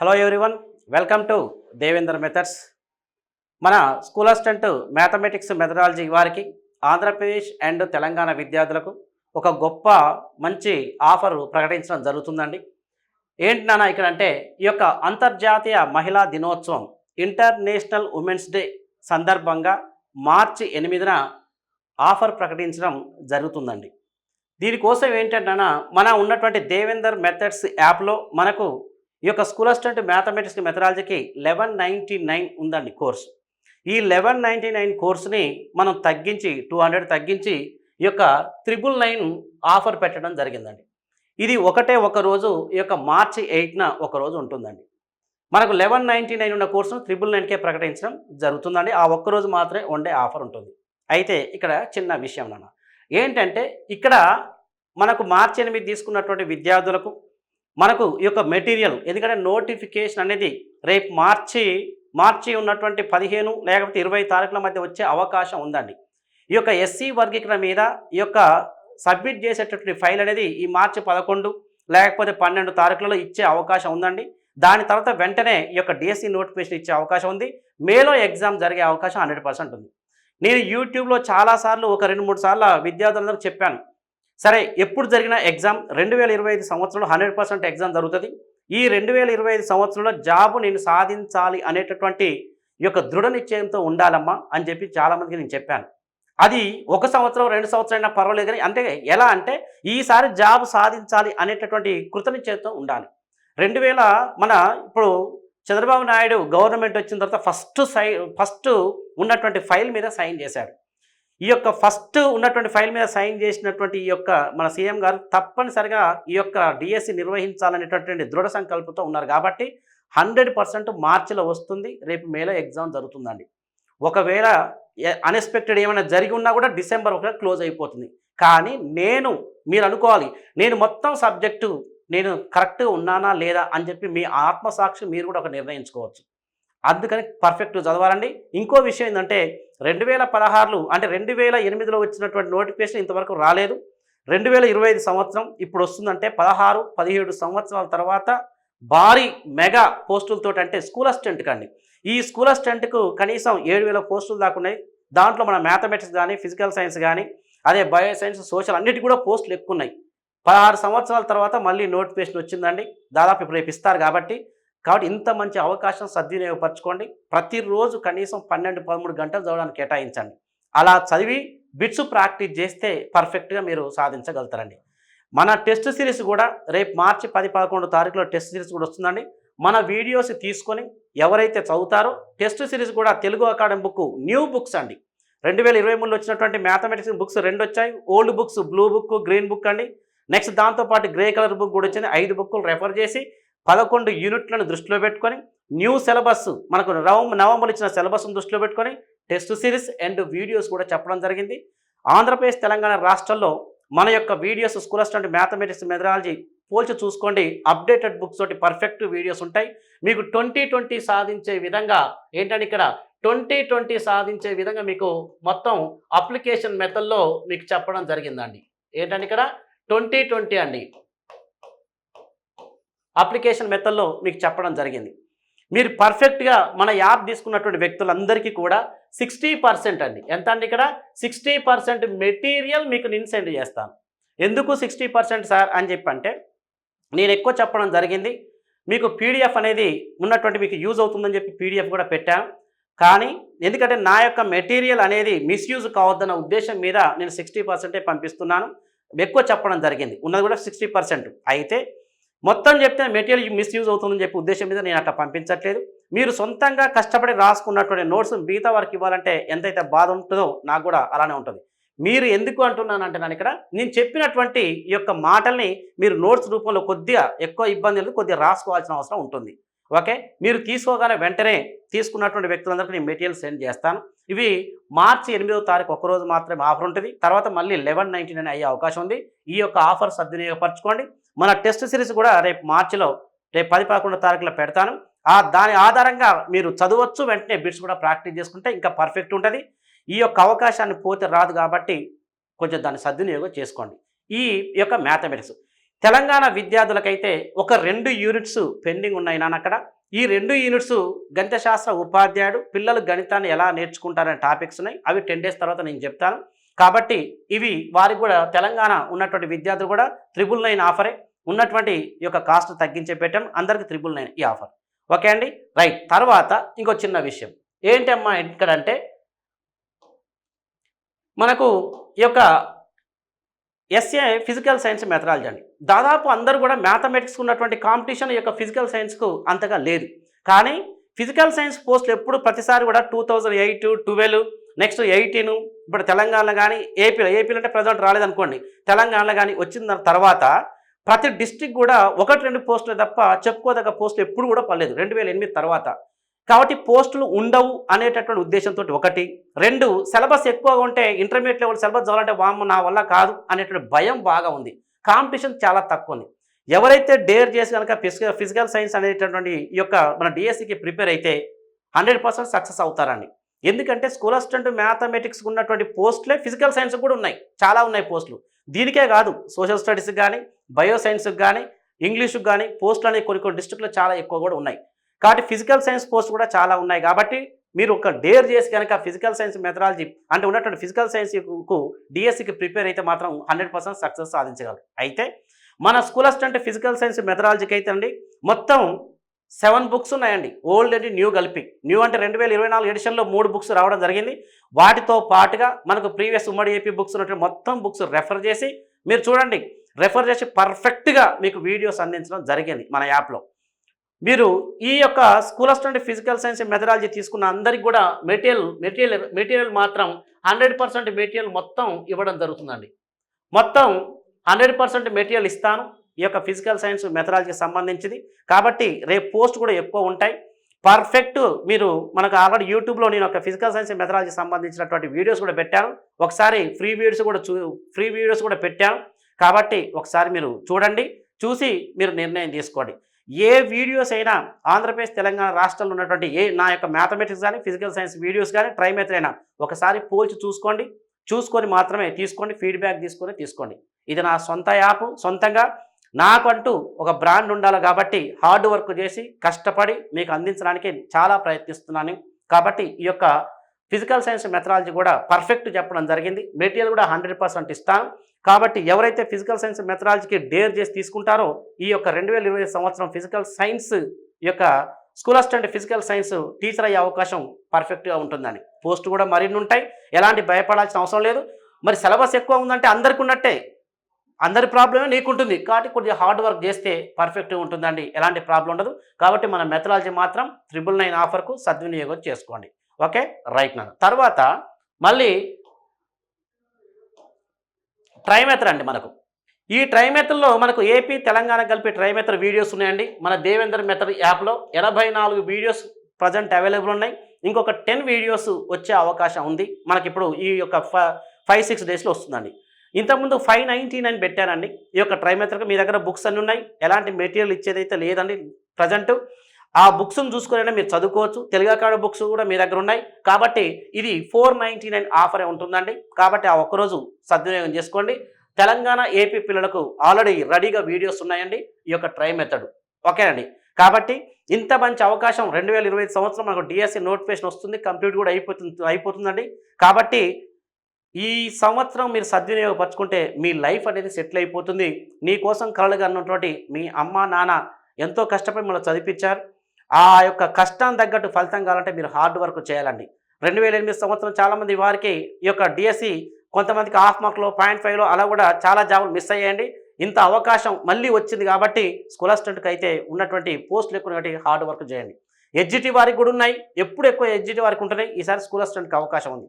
Hello everyone welcome to Devender methods మన school assistant mathematics methodology వారికి Andhra Pradesh and Telangana విద్యార్థులకు ఒక గొప్ప మంచి ఆఫర్ ప్రకటించడం జరుగుతుందండి. ఏంటి నాన్న ఇక్కడ అంటే ఈ యొక్క అంతర్జాతీయ మహిళా దినోత్సవం ఇంటర్నేషనల్ ఉమెన్స్ డే సందర్భంగా మార్చి ఎనిమిదిన ఆఫర్ ప్రకటించడం జరుగుతుందండి. దీనికోసం ఏంటంటే మన ఉన్నటువంటి దేవేందర్ మెథడ్స్ యాప్లో మనకు ఈ యొక్క స్కూల్ అసిస్టెంట్ మ్యాథమెటిక్స్ మెథడాలజీకి లెవెన్ నైంటీ నైన్ ఉందండి కోర్సు. ఈ లెవెన్ నైంటీ నైన్ కోర్సుని మనం తగ్గించి టూ హండ్రెడ్ తగ్గించి ఈ యొక్క త్రిబుల్ నైన్ ఆఫర్ పెట్టడం జరిగిందండి. ఇది ఒకటే ఒక రోజు ఈ యొక్క మార్చి ఎయిట్న ఒక రోజు ఉంటుందండి. మనకు లెవెన్ నైంటీ నైన్ ఉన్న కోర్సును త్రిబుల్ నైన్కే ప్రకటించడం జరుగుతుందండి. ఆ ఒక్క రోజు మాత్రమే వన్ డే ఆఫర్ ఉంటుంది. అయితే ఇక్కడ చిన్న విషయం నాన్న. ఏంటంటే ఇక్కడ మనకు మార్చి ఎనిమిది తీసుకున్నటువంటి విద్యార్థులకు మనకు ఈ యొక్క మెటీరియల్ ఎందుకంటే నోటిఫికేషన్ అనేది రేపు మార్చి మార్చి ఉన్నటువంటి పదిహేను లేకపోతే ఇరవై తారీఖుల మధ్య వచ్చే అవకాశం ఉందండి. ఈ యొక్క ఎస్సీ వర్గీకరణ మీద ఈ యొక్క సబ్మిట్ చేసేటటువంటి ఫైల్ అనేది ఈ మార్చి పదకొండు లేకపోతే పన్నెండు తారీఖులలో ఇచ్చే అవకాశం ఉందండి. దాని తర్వాత వెంటనే ఈ యొక్క డిఎస్సి నోటిఫికేషన్ ఇచ్చే అవకాశం ఉంది. మేలో ఎగ్జామ్ జరిగే అవకాశం హండ్రెడ్ పర్సెంట్ ఉంది. నేను యూట్యూబ్లో చాలాసార్లు ఒక రెండు మూడు సార్లు విద్యార్థులందరూ చెప్పాను. సరే ఎప్పుడు జరిగిన ఎగ్జామ్? రెండు వేల ఇరవై ఐదు సంవత్సరంలో హండ్రెడ్ పర్సెంట్ ఎగ్జామ్ జరుగుతుంది. ఈ రెండు వేల ఇరవై ఐదు సంవత్సరంలో జాబు నేను సాధించాలి అనేటటువంటి ఈ యొక్క దృఢ నిశ్చయంతో ఉండాలమ్మా అని చెప్పి చాలామందికి నేను చెప్పాను. అది ఒక సంవత్సరం రెండు సంవత్సరం అయినా పర్వాలేదు కానీ అంటే ఎలా అంటే ఈసారి జాబ్ సాధించాలి అనేటటువంటి కృతనిశ్చయంతో ఉండాలి. రెండు వేల మన ఇప్పుడు చంద్రబాబు నాయుడు గవర్నమెంట్ వచ్చిన తర్వాత ఫస్ట్ సై ఫస్ట్ ఉన్నటువంటి ఫైల్ మీద సైన్ చేశాడు. ఈ యొక్క ఫస్ట్ ఉన్నటువంటి ఫైల్ మీద సైన్ చేసినటువంటి ఈ యొక్క మన సీఎం గారు తప్పనిసరిగా ఈ యొక్క డిఎస్సి నిర్వహించాలనేటటువంటి దృఢ సంకల్పంతో ఉన్నారు కాబట్టి హండ్రెడ్ పర్సెంట్ మార్చిలో వస్తుంది రేపు మేలో ఎగ్జామ్ జరుగుతుందండి. ఒకవేళ అన్ఎక్స్పెక్టెడ్ ఏమైనా జరిగి ఉన్నా కూడా డిసెంబర్ ఒకటి క్లోజ్ అయిపోతుంది. కానీ నేను మీరు అనుకోవాలి నేను మొత్తం సబ్జెక్టు నేను కరెక్ట్గా ఉన్నానా లేదా అని చెప్పి మీ ఆత్మసాక్షి మీరు కూడా ఒక నిర్ణయించుకోవచ్చు. అందుకని పర్ఫెక్ట్ చదవాలండి. ఇంకో విషయం ఏంటంటే రెండు వేల పదహారులు అంటే రెండు వేల ఎనిమిదిలో వచ్చినటువంటి నోటిఫికేషన్ ఇంతవరకు రాలేదు. రెండు వేల ఇరవై ఐదు సంవత్సరం ఇప్పుడు వస్తుందంటే పదహారు పదిహేడు సంవత్సరాల తర్వాత భారీ మెగా పోస్టులతో అంటే స్కూల్ అసిస్టెంట్కి అండి ఈ స్కూల్ అసిస్టెంట్కు కనీసం ఏడు వేల పోస్టులు దాకా ఉన్నాయి. దాంట్లో మన మ్యాథమెటిక్స్ కానీ ఫిజికల్ సైన్స్ కానీ అదే బయో సైన్స్ సోషల్ అన్నిటి కూడా పోస్టులు ఎక్కువ ఉన్నాయి. పదహారు సంవత్సరాల తర్వాత మళ్ళీ నోటిఫికేషన్ వచ్చిందండి. దాదాపు ఇప్పుడు రేపు ఇస్తారు కాబట్టి కాబట్టి ఇంత మంచి అవకాశం సద్వినియోగపరచుకోండి. ప్రతిరోజు కనీసం పన్నెండు పదమూడు గంటలు చదవడానికి కేటాయించండి. అలా చదివి బిట్స్ ప్రాక్టీస్ చేస్తే పర్ఫెక్ట్గా మీరు సాధించగలుగుతారండి. మన టెస్ట్ సిరీస్ కూడా రేపు మార్చి పది పదకొండు తారీఖులో టెస్ట్ సిరీస్ కూడా వస్తుందండి. మన వీడియోస్ తీసుకొని ఎవరైతే చదువుతారో టెస్ట్ సిరీస్ కూడా Telugu academy book new books అండి. రెండు వేల ఇరవై మూడులో వచ్చినటువంటి మ్యాథమెటిక్స్ బుక్స్ రెండు వచ్చాయి. Old books blue book green book అండి. నెక్స్ట్ దాంతోపాటు గ్రే కలర్ బుక్ కూడా వచ్చింది. ఐదు బుక్కులు రెఫర్ చేసి పదకొండు యూనిట్లను దృష్టిలో పెట్టుకొని న్యూ సిలబస్ మనకు నవంబర్ నవంబర్ ఇచ్చిన సిలబస్ను దృష్టిలో పెట్టుకొని టెస్ట్ సిరీస్ అండ్ వీడియోస్ కూడా చెప్పడం జరిగింది. ఆంధ్రప్రదేశ్ తెలంగాణ రాష్ట్రాల్లో మన యొక్క videos school assistant mathematics methodology పోల్చి చూసుకోండి. అప్డేటెడ్ బుక్స్ తోటి పర్ఫెక్ట్ వీడియోస్ ఉంటాయి. మీకు ట్వంటీ ట్వంటీ సాధించే విధంగా ఏంటంటే ఇక్కడ ట్వంటీ ట్వంటీ సాధించే విధంగా మీకు మొత్తం అప్లికేషన్ మెథడ్లో మీకు చెప్పడం జరిగిందండి. ఏంటంటే ఇక్కడ ట్వంటీ ట్వంటీ అండి. అప్లికేషన్ మెథడ్లో మీకు చెప్పడం జరిగింది. మీరు పర్ఫెక్ట్గా మన యాప్ తీసుకున్నటువంటి వ్యక్తులందరికీ కూడా సిక్స్టీ పర్సెంట్ అండి. ఎంత అండి ఇక్కడ? సిక్స్టీ పర్సెంట్ మెటీరియల్ మీకు నేను సెండ్ చేస్తాను. ఎందుకు సిక్స్టీ పర్సెంట్ సార్ అని చెప్పంటే నేను ఎక్కువ చెప్పడం జరిగింది. మీకు పీడిఎఫ్ అనేది ఉన్నటువంటి మీకు యూజ్ అవుతుందని చెప్పి పీడిఎఫ్ కూడా పెట్టాను కానీ ఎందుకంటే నా యొక్క మెటీరియల్ అనేది మిస్యూజ్ కావద్దన్న ఉద్దేశం మీద నేను సిక్స్టీ పర్సెంటే పంపిస్తున్నాను. ఎక్కువ చెప్పడం జరిగింది. ఉన్నది కూడా సిక్స్టీ పర్సెంట్. అయితే మొత్తం చెప్తే మెటీరియల్ మిస్యూజ్ అవుతుందని చెప్పి ఉద్దేశం మీద నేను అట్లా పంపించట్లేదు. మీరు సొంతంగా కష్టపడి రాసుకున్నటువంటి నోట్స్ మిగతా వారికి ఇవ్వాలంటే ఎంతైతే బాధ ఉంటుందో నాకు కూడా అలానే ఉంటుంది. మీరు ఎందుకు అంటున్నానంటే నేను ఇక్కడ నేను చెప్పినటువంటి ఈ యొక్క మాటల్ని మీరు నోట్స్ రూపంలో కొద్దిగా ఎక్కువ ఇబ్బంది లేదు కొద్దిగా రాసుకోవాల్సిన అవసరం ఉంటుంది. ఓకే? మీరు తీసుకోగానే వెంటనే తీసుకున్నటువంటి వ్యక్తులందరికీ నేను మెటీరియల్ సెండ్ చేస్తాను. ఇవి మార్చి ఎనిమిదో తారీఖు ఒకరోజు మాత్రమే ఆఫర్ ఉంటుంది. తర్వాత మళ్ళీ లెవెన్ నైన్టీ అయ్యే అవకాశం ఉంది. ఈ యొక్క ఆఫర్ సద్వినియోగపరచుకోండి. మన టెస్ట్ సిరీస్ కూడా రేపు మార్చిలో రేపు పది పదకొండు తారీఖులో పెడతాను. ఆ దాని ఆధారంగా మీరు చదవచ్చు వెంటనే బిట్స్ కూడా ప్రాక్టీస్ చేసుకుంటే ఇంకా పర్ఫెక్ట్ ఉంటుంది. ఈ యొక్క అవకాశాన్ని పోతే రాదు కాబట్టి కొంచెం దాన్ని సద్వినియోగం చేసుకోండి. ఈ యొక్క మ్యాథమెటిక్స్. తెలంగాణ విద్యార్థులకైతే ఒక రెండు యూనిట్స్ పెండింగ్ ఉన్నాయి నాన్న అక్కడ. ఈ రెండు యూనిట్స్ గణిత శాస్త్ర ఉపాధ్యాయుడు పిల్లలు గణితాన్ని ఎలా నేర్చుకుంటారనే టాపిక్స్ ఉన్నాయి. అవి టెన్ డేస్ తర్వాత నేను చెప్తాను. కాబట్టి ఇవి వారికి కూడా తెలంగాణ ఉన్నటువంటి విద్యార్థులు కూడా త్రిబుల్ నైన్ ఆఫరే ఉన్నటువంటి ఈ యొక్క కాస్ట్ తగ్గించే పెట్టాం. అందరికి త్రిబుల్ నైన్ ఈ ఆఫర్ ఓకే అండి? రైట్ తర్వాత ఇంకో చిన్న విషయం. ఏంటమ్మా ఇక్కడంటే మనకు ఈ యొక్క ఎస్ఏ ఫిజికల్ సైన్స్ మెథడాలజీ అండి. దాదాపు అందరూ కూడా మ్యాథమెటిక్స్ ఉన్నటువంటి కాంపిటీషన్ ఈ యొక్క ఫిజికల్ సైన్స్కు అంతగా లేదు. కానీ ఫిజికల్ సైన్స్ పోస్టులు ఎప్పుడు ప్రతిసారి కూడా two thousand eight twelve next eighteen ఇప్పుడు తెలంగాణలో కానీ ఏపీలో ఏపీలో అంటే ప్రజెంట్ రాలేదనుకోండి తెలంగాణలో కానీ వచ్చిన తర్వాత ప్రతి డిస్టిక్ కూడా ఒకటి రెండు పోస్టులు తప్ప చెప్పుకోదగ్గ పోస్టులు ఎప్పుడు కూడా పడలేదు రెండు వేల ఎనిమిది తర్వాత. కాబట్టి పోస్టులు ఉండవు అనేటటువంటి ఉద్దేశంతో ఒకటి. రెండు సిలబస్ ఎక్కువగా ఉంటే ఇంటర్మీడియట్ లెవెల్ సిలబస్ చదవాలంటే వామ్మ నా వల్ల కాదు అనేటువంటి భయం బాగా ఉంది. కాంపిటీషన్ చాలా తక్కువ ఉంది. ఎవరైతే డేర్ చేసి కనుక ఫిజికల్ ఫిజికల్ సైన్స్ అనేటటువంటి ఈ యొక్క మన డిఎస్సికి ప్రిపేర్ అయితే హండ్రెడ్ పర్సెంట్ సక్సెస్ అవుతారండి ఎందుకంటే స్కూల్ అసిస్టెంట్ మ్యాథమెటిక్స్ ఉన్నటువంటి పోస్టులే ఫిజికల్ సైన్స్ కూడా ఉన్నాయి. చాలా ఉన్నాయి పోస్టులు దీనికే కాదు సోషల్ స్టడీస్కి కానీ బయో సైన్స్కి కానీ ఇంగ్లీష్కి కానీ పోస్టులు అనేవి కొన్ని కొన్ని డిస్ట్రిక్ట్లో చాలా ఎక్కువ కూడా ఉన్నాయి. కాబట్టి ఫిజికల్ సైన్స్ పోస్ట్ కూడా చాలా ఉన్నాయి. కాబట్టి మీరు ఒక డేర్ చేసి కనుక ఫిజికల్ సైన్స్ మెథడాలజీ అంటే ఉన్నటువంటి ఫిజికల్ సైన్స్కు డిఎస్సికి ప్రిపేర్ అయితే మాత్రం హండ్రెడ్ పర్సెంట్ సక్సెస్ సాధించగలరు. అయితే మన స్కూల్ అసిస్టెంట్ ఫిజికల్ సైన్స్ మెథడాలజీకి అయితే అండి మొత్తం సెవెన్ బుక్స్ ఉన్నాయండి. ఓల్డ్ అండ్ న్యూ కలిపి. న్యూ అంటే రెండు వేల ఇరవై నాలుగు ఎడిషన్లో మూడు బుక్స్ రావడం జరిగింది. వాటితో పాటుగా మనకు ప్రీవియస్ ఉమ్మడి ఏపీ బుక్స్ ఉన్నటువంటి మొత్తం బుక్స్ రెఫర్ చేసి మీరు చూడండి. రెఫర్ చేసి పర్ఫెక్ట్గా మీకు వీడియోస్ అందించడం జరిగింది మన యాప్లో. మీరు ఈ యొక్క school assistant physical science methodology తీసుకున్న అందరికి కూడా మెటీరియల్ మెటీరియల్ మెటీరియల్ మాత్రం హండ్రెడ్ పర్సెంట్ మెటీరియల్ మొత్తం ఇవ్వడం జరుగుతుందండి. మొత్తం హండ్రెడ్ పర్సెంట్ మెటీరియల్ ఇస్తాను. ఈ యొక్క ఫిజికల్ సైన్స్ మెథడాలజీకి సంబంధించింది. కాబట్టి రేపు పోస్ట్ కూడా ఎక్కువ ఉంటాయి. పర్ఫెక్ట్ మీరు మనకు ఆల్రెడీ యూట్యూబ్లో నేను ఒక ఫిజికల్ సైన్స్ మెథడాలజీకి సంబంధించినటువంటి వీడియోస్ కూడా పెట్టాను. ఒకసారి ఫ్రీ వీడియోస్ కూడా చూ ఫ్రీ వీడియోస్ కూడా పెట్టాను. కాబట్టి ఒకసారి మీరు చూడండి. చూసి మీరు నిర్ణయం తీసుకోండి. ఏ వీడియోస్ అయినా ఆంధ్రప్రదేశ్ తెలంగాణ రాష్ట్రంలో ఉన్నటువంటి ఏ నా యొక్క మ్యాథమెటిక్స్ కానీ ఫిజికల్ సైన్స్ వీడియోస్ కానీ ట్రైమెథడ్ అయినా ఒకసారి పోల్చి చూసుకోండి. చూసుకొని మాత్రమే తీసుకోండి. ఫీడ్బ్యాక్ తీసుకొని తీసుకోండి. ఇది నా సొంత యాప్. సొంతంగా నాకంటూ ఒక బ్రాండ్ ఉండాలి కాబట్టి హార్డ్ వర్క్ చేసి కష్టపడి మీకు అందించడానికి చాలా ప్రయత్నిస్తున్నాను. కాబట్టి ఈ యొక్క ఫిజికల్ సైన్స్ మెథడాలజీ కూడా పర్ఫెక్ట్ చెప్పడం జరిగింది. మెటీరియల్ కూడా హండ్రెడ్ పర్సెంట్ ఇస్తాను కాబట్టి ఎవరైతే ఫిజికల్ సైన్స్ మెథడాలజీకి డేర్ చేసి తీసుకుంటారో ఈ యొక్క రెండు వేల ఇరవై సంవత్సరం ఫిజికల్ సైన్స్ యొక్క school assistant physical science teacher అయ్యే అవకాశం పర్ఫెక్ట్గా ఉంటుందని. పోస్ట్ కూడా మరిన్ని ఉంటాయి. ఎలాంటి భయపడాల్సిన అవసరం లేదు. మరి సిలబస్ ఎక్కువ ఉందంటే అందరికి ఉన్నట్టే. అందరి ప్రాబ్లమే నీకుంటుంది. కాబట్టి కొద్దిగా హార్డ్ వర్క్ చేస్తే పర్ఫెక్ట్గా ఉంటుందండి. ఎలాంటి ప్రాబ్లం ఉండదు. కాబట్టి మన మెథడాలజీ మాత్రం త్రిబుల్ నైన్ ఆఫర్కు సద్వినియోగం చేసుకోండి. ఓకే? రైట్ నాన్న తర్వాత మళ్ళీ ట్రైమెథర్ అండి మనకు. ఈ ట్రైమెథర్లో మనకు ఏపీ తెలంగాణ కలిపి ట్రైమెథర్ వీడియోస్ ఉన్నాయండి. మన దేవేందర్ మెథర్ యాప్లో ఎనభై నాలుగు వీడియోస్ ప్రజెంట్ అవైలబుల్ ఉన్నాయి. ఇంకొక టెన్ వీడియోస్ వచ్చే అవకాశం ఉంది. మనకి ఇప్పుడు ఈ యొక్క ఫైవ్ సిక్స్ డేస్లో వస్తుందండి. ఇంతకుముందు ఫైవ్ నైంటీ నైన్ పెట్టానండి ఈ యొక్క ట్రైమెథర్కి మీ దగ్గర బుక్స్ అన్నీ ఉన్నాయి. ఎలాంటి మెటీరియల్ ఇచ్చేదైతే లేదండి ప్రజెంట్. ఆ బుక్స్ను చూసుకునే మీరు చదువుకోవచ్చు. తెలుగు అకాడ బుక్స్ కూడా మీ దగ్గర ఉన్నాయి. కాబట్టి ఇది ఫోర్ నైంటీ నైన్ ఆఫరే ఉంటుందండి. కాబట్టి ఆ ఒక్కరోజు సద్వినియోగం చేసుకోండి. తెలంగాణ ఏపీ పిల్లలకు ఆల్రెడీ రెడీగా వీడియోస్ ఉన్నాయండి. ఈ యొక్క ట్రై మెథడ్. ఓకేనండి. కాబట్టి ఇంత మంచి అవకాశం రెండు వేల ఇరవై సంవత్సరం మనకు డిఎస్సి నోటిఫికేషన్ వస్తుంది. కంప్లీట్ కూడా అయిపోతుంది అయిపోతుందండి. కాబట్టి ఈ సంవత్సరం మీరు సద్వినియోగపరచుకుంటే మీ లైఫ్ అనేది సెటిల్ అయిపోతుంది. నీకోసం కలలుగా అన్నటువంటి మీ అమ్మ నాన్న ఎంతో కష్టపడి మిమ్మల్ని చదివించారు. ఆ యొక్క కష్టం తగ్గట్టు ఫలితం కావాలంటే మీరు హార్డ్ వర్క్ చేయాలండి. రెండు వేల ఎనిమిది సంవత్సరం చాలామంది వారికి ఈ యొక్క డిఎస్సి కొంతమందికి హాఫ్ మార్క్లో పాయింట్ ఫైవ్లో అలా కూడా చాలా జాబులు మిస్ అయ్యాయండి. ఇంత అవకాశం మళ్ళీ వచ్చింది కాబట్టి స్కూల్ అసిస్టెంట్కి అయితే ఉన్నటువంటి పోస్టులు ఎక్కువ హార్డ్ వర్క్ చేయండి. ఎడ్జిటి వారికి కూడా ఉన్నాయి. ఎప్పుడు ఎక్కువ ఎడ్జిటి వారికి ఉంటున్నాయి ఈసారి స్కూల్ అసిస్టెంట్కి అవకాశం ఉంది.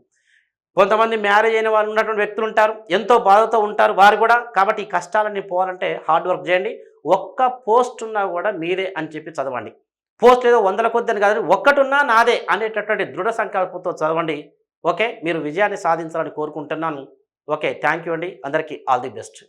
కొంతమంది మ్యారేజ్ అయిన వాళ్ళు ఉన్నటువంటి వ్యక్తులు ఉంటారు ఎంతో బాధతో ఉంటారు వారు కూడా కాబట్టి ఈ కష్టాలన్నీ పోవాలంటే హార్డ్ వర్క్ చేయండి. ఒక్క పోస్ట్ ఉన్నా కూడా మీదే అని చెప్పి చదవండి. పోస్ట్ ఏదో వందల కొద్ది అని కాదు ఒక్కటున్నా నాదే అనేటటువంటి దృఢ సంకల్పంతో చదవండి. ఓకే మీరు విజయాన్ని సాధించాలని కోరుకుంటున్నాను. ఓకే థ్యాంక్ యూ అండి. అందరికీ ఆల్ ది బెస్ట్.